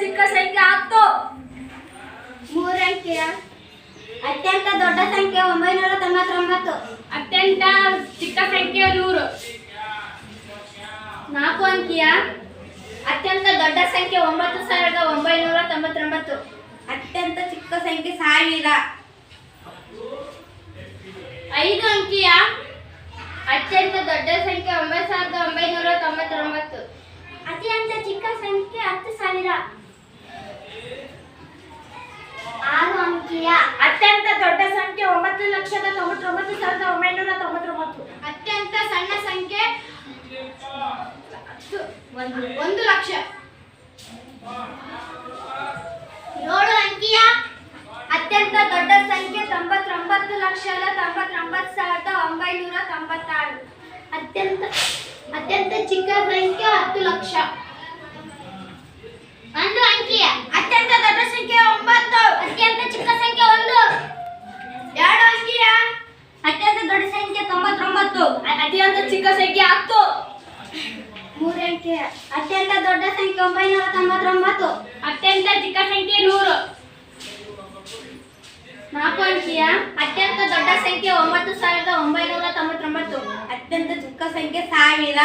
ಚಿಕ್ಕ ಸಂಖ್ಯೆ ಹತ್ತು ಮೂರ ಅಂಕಿಯ. ಅತ್ಯಂತ ದೊಡ್ಡ ಸಂಖ್ಯೆ ಒಂಬೈನೂರ ತೊಂಬತ್ತೊಂಬತ್ತು. ಅತ್ಯಂತ ಚಿಕ್ಕ ಸಂಖ್ಯೆ ನೂರು. ನಾಲ್ಕು ಅಂಕಿಯ. ಅತ್ಯಂತ ದೊಡ್ಡ ಸಂಖ್ಯೆ ಒಂಬತ್ತು ಸಾವಿರದ ಒಂಬೈನೂರ ತೊಂಬತ್ತೊಂಬತ್ತು. ಅತ್ಯಂತ ಚಿಕ್ಕ ಸಂಖ್ಯೆ ಸಾವಿರ. ಐದು ಅಂಕಿಯ. ಅತ್ಯಂತ ದೊಡ್ಡ ಸಂಖ್ಯೆ ಒಂಬತ್ತು ಸಾವಿರದ ಒಂಬೈನೂರ ತೊಂಬತ್ತೊಂಬತ್ತು ಅತ್ಯಂತ ಚಿಕ್ಕ ಸಂಖ್ಯೆ ಹತ್ತು ಸಾವಿರ ಆರು ಅಂಕಿಯ. ಅತ್ಯಂತ ದೊಡ್ಡ ಸಂಖ್ಯೆ ಒಂಬತ್ತು ಲಕ್ಷದ ತೊಂಬತ್ತೊಂಬತ್ತು ಸಾವಿರದ ಒಂಬೈನೂರ ತೊಂಬತ್ತೊಂಬತ್ತು. ಅತ್ಯಂತ ಸಣ್ಣ ಸಂಖ್ಯೆ ಒಂದು ಲಕ್ಷ. ಏಳು ಅಂಕಿಯ ಅತ್ಯಂತ ದೊಡ್ಡ ಸಂಖ್ಯೆ ತೊಂಬತ್ತೊಂಬತ್ತು ಲಕ್ಷದ ತೊಂಬತ್ತೊಂಬತ್ತು ಸಾವಿರದ ಒಂಬೈನೂರ ತೊಂಬತ್ತಾರು. ಅತ್ಯಂತ ಅತ್ಯಂತ ಚಿಕ್ಕ ಸಂಖ್ಯೆ ಹತ್ತು ಲಕ್ಷ ಒಂದು ಅಂಕಿಯ ಅತ್ಯಂತ ದೊಡ್ಡ ಸಂಖ್ಯೆ ಒಂಬತ್ತು ಅತ್ಯಂತ ಚಿಕ್ಕ ಸಂಖ್ಯೆ ಒಂದು ಎರಡು ಅಂಕಿಯ ಅತ್ಯಂತ ದೊಡ್ಡ ಸಂಖ್ಯೆ ತೊಂಬತ್ತೊಂಬತ್ತು ಅತ್ಯಂತ ಚಿಕ್ಕ ಸಂಖ್ಯೆ ಹತ್ತು. ಮೂರಂಕೆ ಅತ್ಯಂತ ದೊಡ್ಡ ಸಂಖ್ಯೆ ಒಂಬೈನೂರ ತೊಂಬತ್ತೊಂಬತ್ತು ಅತ್ಯಂತ ಚಿಕ್ಕ ಸಂಖ್ಯೆ ನೂರು. ನಾಲ್ಕು ಅಂಕಿಯ? ಅತ್ಯಂತ ದೊಡ್ಡ ಸಂಖ್ಯೆ ಒಂಬತ್ತು ಸಾವಿರದ ಒಂಬೈನೂರ ತೊಂಬತ್ತೊಂಬತ್ತು ಅತ್ಯಂತ ಚಿಕ್ಕ ಸಂಖ್ಯೆ ಸಾವಿರ.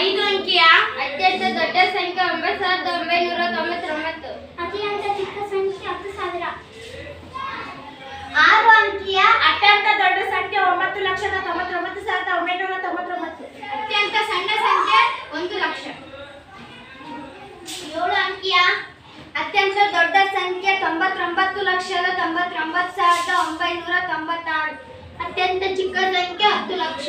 ಐದು ಅಂಕಿಯ? ಅತ್ಯಂತ ದೊಡ್ಡ ಸಂಖ್ಯೆ ಒಂಬತ್ತು ಸಾವಿರದ ಒಂಬೈನೂರ ತೊಂಬತ್ತೊಂಬತ್ತು ಅತ್ಯಂತ ಚಿಕ್ಕ ಸಂಖ್ಯೆ ಹತ್ತು ಸಾವಿರ ಆರು ಅಂಕಿಯ ಅತ್ಯಂತ ದೊಡ್ಡ ಸಂಖ್ಯೆ ಒಂಬತ್ತು ಲಕ್ಷದ ತೊಂಬತ್ತೊಂಬತ್ತು ಸಾವಿರದ ಒಂಬೈನೂರ ತೊಂಬತ್ತೊಂಬತ್ತು ಅತ್ಯಂತ ಸಣ್ಣ ಸಂಖ್ಯೆ ಒಂದು ಲಕ್ಷ ಏಳು ಅಂಕಿಯ ಅತ್ಯಂತ ದೊಡ್ಡ ಸಂಖ್ಯೆ ತೊಂಬತ್ತೊಂಬತ್ತು ಲಕ್ಷದ ತೊಂಬತ್ತೊಂಬತ್ತು ಸಾವಿರದ ಒಂಬೈನೂರ ತೊಂಬತ್ತಾರು. ಅತ್ಯಂತ ಚಿಕ್ಕ ಸಂಖ್ಯೆ ಹತ್ತು ಲಕ್ಷ.